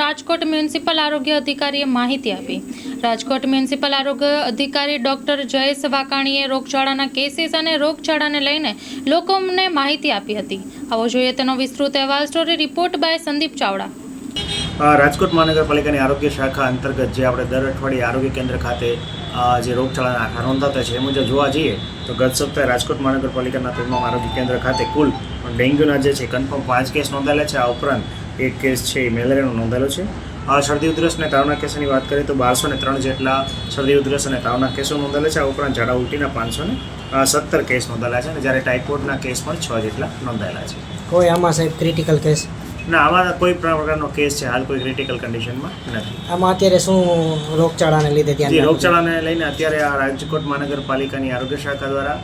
Rajkot municipal આરોગ્ય અધિકારીએ માહિતી આપી. રાજકોટ મ્યુનિસિપલ આરોગ્ય અધિકારી ડોક્ટર જયેશ વાકાણીએ રોગચાળાના કેસીસ અને રોગચાળાને લઈને લોકોને માહિતી આપી હતી. આવો જોઈએ તેનો વિસ્તૃત અહેવાલ. Story report by Sandeep Chavda. Rajkot મહાનગરપાલિકાની આરોગ્ય શાખા અંતર્ગત જે આપણે દર અઠવાડિયે આરોગ્ય કેન્દ્ર ખાતે જે રોગચાળાના આંકડા નોંધાતા છે, એ મુજબ જોવા જઈએ, તો ગત સપ્તાહે રાજકોટ મહાનગરપાલિકાના તમામ આરોગ્ય કેન્દ્ર ખાતે કુલ ડેન્ગ્યુના જે છે કન્ફર્મ પાંચ કેસ નોંધાયેલા છે. આ ઉપરાંત એક કેસ છે એ મેલેરિયાનો નોંધાયેલો છે. આ શરદી ઉધરસ અને તાવના કેસોની વાત કરીએ તો બારસો ને ત્રણ જેટલા શરદી ઉધરસ અને તાવના કેસો નોંધાયેલા છે. આ ઉપરાંત ઝાડા ઉલટીના પાંચસો ને સત્તર કેસ નોંધાયેલા છે અને જ્યારે ટાઇફોઇડના કેસ પણ છ જેટલા નોંધાયેલા છે. કોઈ આમાં સાહેબ ક્રિટિકલ કેસ ના આમાં કોઈ પણ પ્રકારનો કેસ છે હાલ કોઈ ક્રિટિકલ કન્ડિશનમાં નથી. આમાં અત્યારે શું રોગચાળાને લીધે ત્યાં રોગચાળાને લઈને અત્યારે આ રાજકોટ મહાનગરપાલિકાની આરોગ્ય શાખા દ્વારા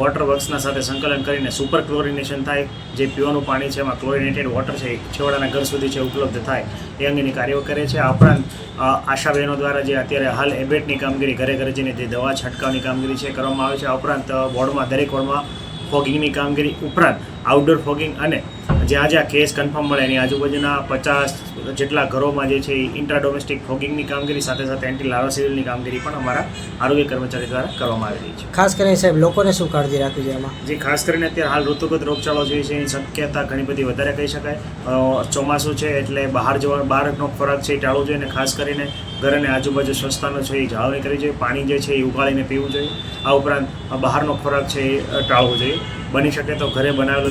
વોટર વર્ક્સના સાથે સંકલન કરીને સુપર ક્લોરિનેશન થાય જે પીવાનું પાણી છે એમાં ક્લોરિનેટેડ વોટર છે છેવાડાના ઘર સુધી છે ઉપલબ્ધ થાય એ અંગેની કાર્યો કરે છે. આ ઉપરાંત આશા બહેનો દ્વારા જે અત્યારે હાલ એબેટની કામગીરી ઘરે ઘરે જઈને જે દવા છંટકાવની કામગીરી છે કરવામાં આવે છે. આ ઉપરાંત વોર્ડમાં દરેક વોર્ડમાં ફોગિંગની કામગીરી ઉપરાંત આઉટડોર ફોગિંગ અને જ્યાં જ્યાં કેસ કન્ફર્મ મળે એની આજુબાજુના પચાસ જેટલા ઘરોમાં જે છે એ ઇન્ટ્રા ડોમેસ્ટિક ફોગિંગની કામગીરી સાથે સાથે એન્ટી લાર્વાસિલની કામગીરી પણ અમારા આરોગ્ય કર્મચારી દ્વારા કરવામાં આવી રહી છે. ખાસ કરીને સાહેબ લોકોને શું કાળજી રાખવી છે એમાં જે ખાસ કરીને અત્યારે હાલ ઋતુગત રોગચાળો જે છે એની શક્યતા ઘણી બધી વધારે કહી શકાય. ચોમાસું છે એટલે બહાર જવા બહારનો ખોરાક છે એ ટાળવો જોઈએ અને ખાસ કરીને ઘર અને આજુબાજુ સ્વચ્છતાનો છે એ જાળવણી કરવી જોઈએ. પાણી જે છે એ ઉકાળીને પીવું જોઈએ. આ ઉપરાંત બહારનો ખોરાક છે એ ટાળવો જોઈએ. બની શકે તો ઘરે બનાવેલો